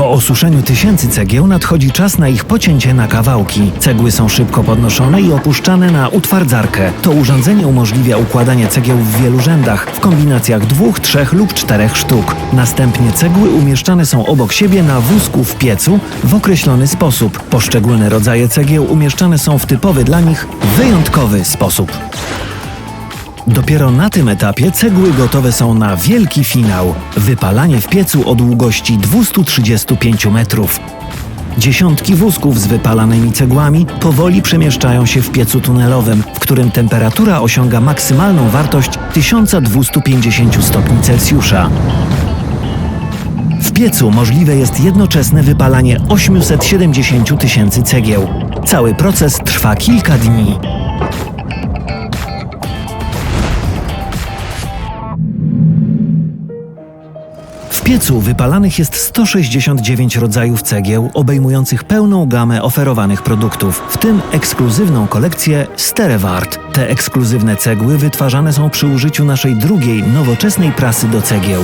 Po osuszeniu tysięcy cegieł nadchodzi czas na ich pocięcie na kawałki. Cegły są szybko podnoszone i opuszczane na utwardzarkę. To urządzenie umożliwia układanie cegieł w wielu rzędach, w kombinacjach dwóch, trzech lub czterech sztuk. Następnie cegły umieszczane są obok siebie na wózku w piecu w określony sposób. Poszczególne rodzaje cegieł umieszczane są w typowy dla nich, wyjątkowy sposób. Dopiero na tym etapie cegły gotowe są na wielki finał wypalanie w piecu o długości 235 metrów. Dziesiątki wózków z wypalanymi cegłami powoli przemieszczają się w piecu tunelowym, w którym temperatura osiąga maksymalną wartość 1250 stopni Celsjusza. W piecu możliwe jest jednoczesne wypalanie 870 tysięcy cegieł. Cały proces trwa kilka dni. Piecu wypalanych jest 169 rodzajów cegieł, obejmujących pełną gamę oferowanych produktów, w tym ekskluzywną kolekcję Sterewart. Te ekskluzywne cegły wytwarzane są przy użyciu naszej drugiej, nowoczesnej prasy do cegieł.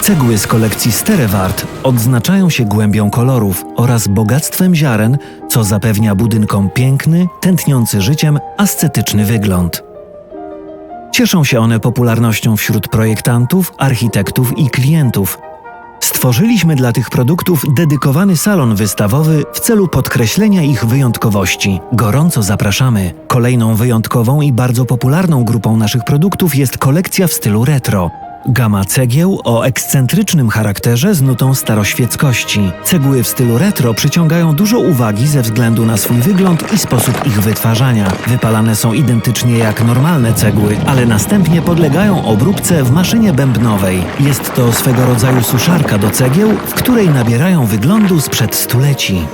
Cegły z kolekcji Sterewart odznaczają się głębią kolorów oraz bogactwem ziaren, co zapewnia budynkom piękny, tętniący życiem, ascetyczny wygląd. Cieszą się one popularnością wśród projektantów, architektów i klientów. Stworzyliśmy dla tych produktów dedykowany salon wystawowy w celu podkreślenia ich wyjątkowości. Gorąco zapraszamy. Kolejną wyjątkową i bardzo popularną grupą naszych produktów jest kolekcja w stylu retro. Gama cegieł o ekscentrycznym charakterze z nutą staroświeckości. Cegły w stylu retro przyciągają dużo uwagi ze względu na swój wygląd i sposób ich wytwarzania. Wypalane są identycznie jak normalne cegły, ale następnie podlegają obróbce w maszynie bębnowej. Jest to swego rodzaju suszarka do cegieł, w której nabierają wyglądu sprzed stuleci.